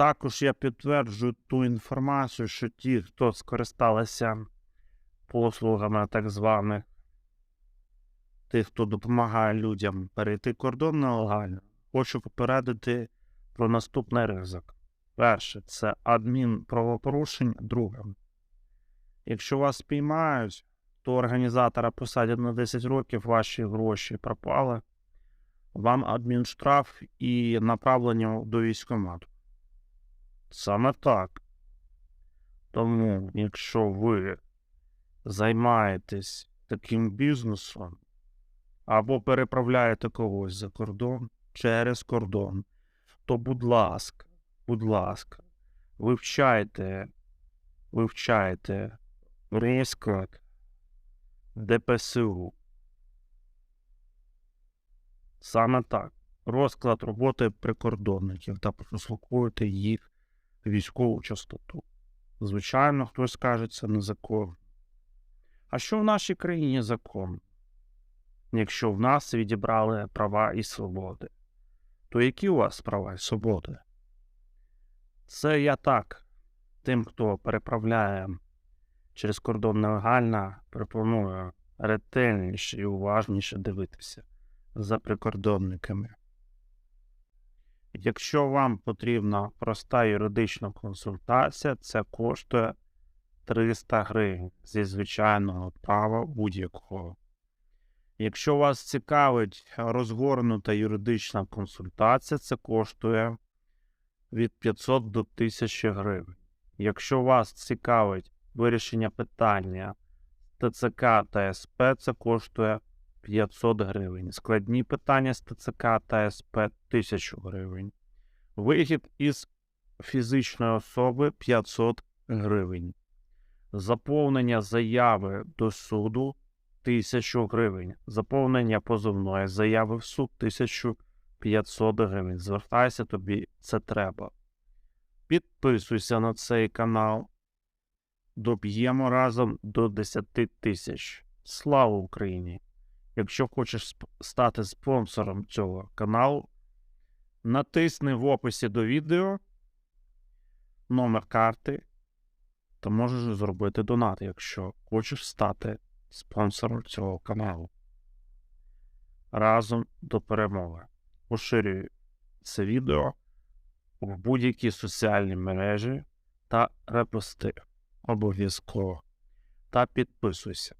також я підтверджую ту інформацію, що ті, хто скористалися послугами так званих тих, хто допомагає людям перейти кордон нелегально, хочу попередити про наступний ризик. Перше, це адмінправопорушень. Друге, якщо вас спіймають, то організатора посадять на 10 років, ваші гроші пропали, вам адмінштраф і направлення до військкомату. Саме так. Тому, якщо ви займаєтесь таким бізнесом або переправляєте когось за кордон через кордон, то, будь ласка, будь ласка, вивчайте, вивчайте розклад ДПСУ. Саме так. Розклад роботи прикордонників та прослуховуйте їх військову частоту. Звичайно, хтось скаже, це незаконно. А що в нашій країні закон? Якщо в нас відібрали права і свободи, то які у вас права і свободи? Це я так. Тим, хто переправляє через кордон нелегально, пропоную ретельніше і уважніше дивитися за прикордонниками. Якщо вам потрібна проста юридична консультація, це коштує 300 гривень зі звичайного права будь-якого. Якщо вас цікавить розгорнута юридична консультація, це коштує від 500 до 1000 гривень. Якщо вас цікавить вирішення питання ТЦК та СП, це коштує 500 гривень. Складні питання з ТЦК та СП 1000 гривень. Вихід із фізичної особи 500 гривень. Заповнення заяви до суду 1000 гривень. Заповнення позовної заяви в суд 1500 гривень. Звертайся, тобі це треба. Підписуйся на цей канал. Доб'ємо разом до 10 тисяч. Слава Україні! Якщо хочеш стати спонсором цього каналу, натисни в описі до відео номер карти та можеш зробити донат, якщо хочеш стати спонсором цього каналу. Разом до перемоги. Поширюй це відео в будь-які соціальні мережі та репости обов'язково. Та підписуйся.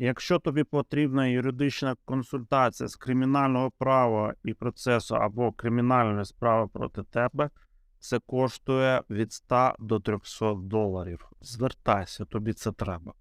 Якщо тобі потрібна юридична консультація з кримінального права і процесу або кримінальної справи проти тебе, це коштує від 100 до 300 доларів. Звертайся, тобі це треба.